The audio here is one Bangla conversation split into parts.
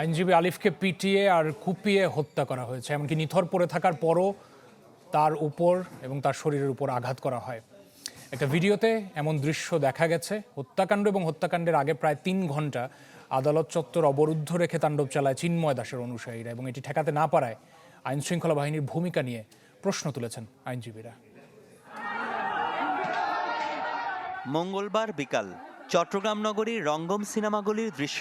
আইনজীবী আলিফকে পিটিয়ে আর কুপিয়ে হত্যা করা হয়েছে, এমনকি নিথর পড়ে থাকার পরও তার উপর এবং তার শরীরের উপর আঘাত করা হয়। একটা ভিডিওতে এমন দৃশ্য দেখা গেছে, হত্যাকাণ্ড এবং হত্যাকাণ্ডের আগে প্রায় তিন ঘণ্টা আদালত চত্বর অবরুদ্ধ রেখে তাণ্ডব চালায় চিন্ময় দাসের অনুসারীরা এবং এটি ঠেকাতে না পারায় আইন শৃঙ্খলা বাহিনীর ভূমিকা নিয়ে প্রশ্ন তুলেছেন আইনজীবীরা। মঙ্গলবার বিকাল, চট্টগ্রাম নগরীর রঙ্গম সিনেমাগুলির দৃশ্য।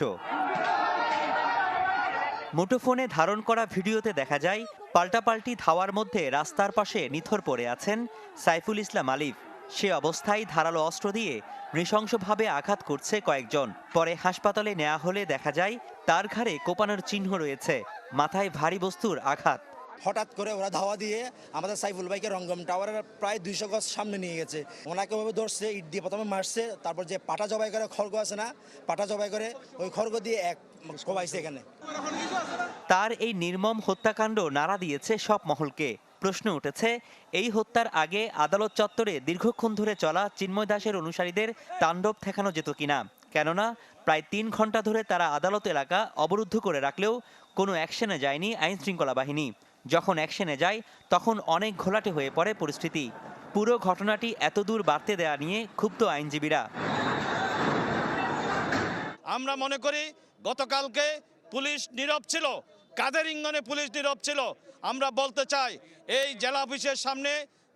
মুঠোফোনে ধারণ করা ভিডিওতে দেখা যায়, পাল্টাপাল্টি ধাওয়ার মধ্যে রাস্তার পাশে নিথর পড়ে আছেন সাইফুল ইসলাম আলিফ। সে অবস্থায় ধারালো অস্ত্র দিয়ে নৃশংসভাবে আঘাত করছে কয়েকজন। পরে হাসপাতালে নেওয়া হলে দেখা যায়, তার ঘাড়ে কোপানোর চিহ্ন রয়েছে, মাথায় ভারী বস্তুর আঘাত। হঠাৎ করে ওরা ধাওয়া দিয়ে আমাদের সাইফুল ভাইকে রঙ্গম টাওয়ারের প্রায় দুইশো গজ সামনে নিয়ে গেছে। ওনাকে ওভাবে ধরছে, ইট দিয়ে প্রথমে মারছে, তারপর যে পাটা জবাই করে খড়গ আছে না, পাটা জবাই করে ওই খড়গ দিয়ে এক কোবাইছে এখানে। তার এই নির্মম হত্যাকাণ্ড নাড়া দিয়েছে সব মহলকে। প্রশ্ন উঠেছে, এই হত্যার আগে আদালত চত্বরে দীর্ঘক্ষণ ধরে চলা চিন্ময় দাসের অনুসারীদের তাণ্ডব ঠেকানো যেত কিনা? কেননা, প্রায় তিন ঘণ্টা ধরে তারা আদালত এলাকা অবরুদ্ধ করে রাখলেও কোনো অ্যাকশনে যায়নি আইন শৃঙ্খলা বাহিনী। যখন অ্যাকশনে যায়, তখন অনেক ঘোলাটে হয়ে পড়ে পরিস্থিতি। পুরো ঘটনাটি এতদূর বাড়তে দেয়া নিয়ে ক্ষুব্ধ আইনজীবীরা। আমরা মনে করি, গতকালকে পুলিশ নীরব ছিল। কাদের ইঙ্গনে পুলিশ নীরব ছিল? আমরা বলতে চাই, এই জেলা অফিসের সামনে,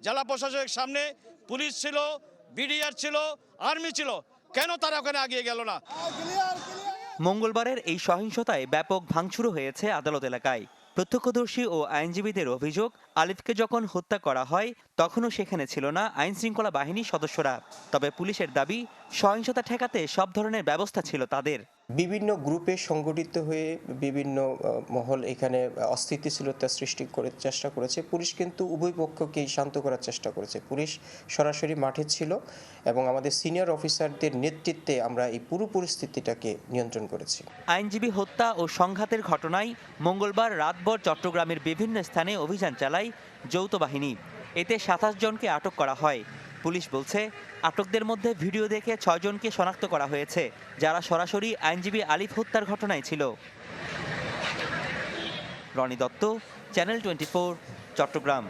জেলা প্রশাসকের সামনে পুলিশ ছিল, বিডিআর ছিল, আর্মি ছিল। কেন তারা ওখানে আগিয়ে গেল না? মঙ্গলবারের এই সহিংসতায় ব্যাপক ভাঙচুরও হয়েছে আদালত এলাকায়। প্রত্যক্ষদর্শী ও আইনজীবীদের অভিযোগ, আলিফকে যখন হত্যা করা হয়, তখনও সেখানে ছিল না আইন শৃঙ্খলা বাহিনীর সদস্যরা। তবে পুলিশের দাবি, সহিংসতা ঠেকাতে সব ধরনের ব্যবস্থা ছিল তাদের। বিভিন্ন গ্রুপে সংগঠিত হয়ে বিভিন্ন মহল এখানে অস্থিতিশীলতা সৃষ্টি করে চেষ্টা করেছে। পুলিশ কিন্তু উভয় পক্ষকেই শান্ত করার চেষ্টা করেছে। পুলিশ সরাসরি মাঠে ছিল এবং আমাদের সিনিয়র অফিসারদের নেতৃত্বে আমরা এই পুরো পরিস্থিতিটাকে নিয়ন্ত্রণ করেছি। আইনজীবী হত্যা ও সংঘাতের ঘটনায় মঙ্গলবার রাতভর চট্টগ্রামের বিভিন্ন স্থানে অভিযান চালায় যৌথ বাহিনী। এতে সাতাশ জনকে আটক করা হয়। পুলিশ বলছে, আটকদের মধ্যে ভিডিও দেখে ছয়জনকে শনাক্ত করা হয়েছে, যারা সরাসরি আইনজীবী আলিফ হত্যার ঘটনায় ছিল। Roni Dutta, channel twenty Chattogram.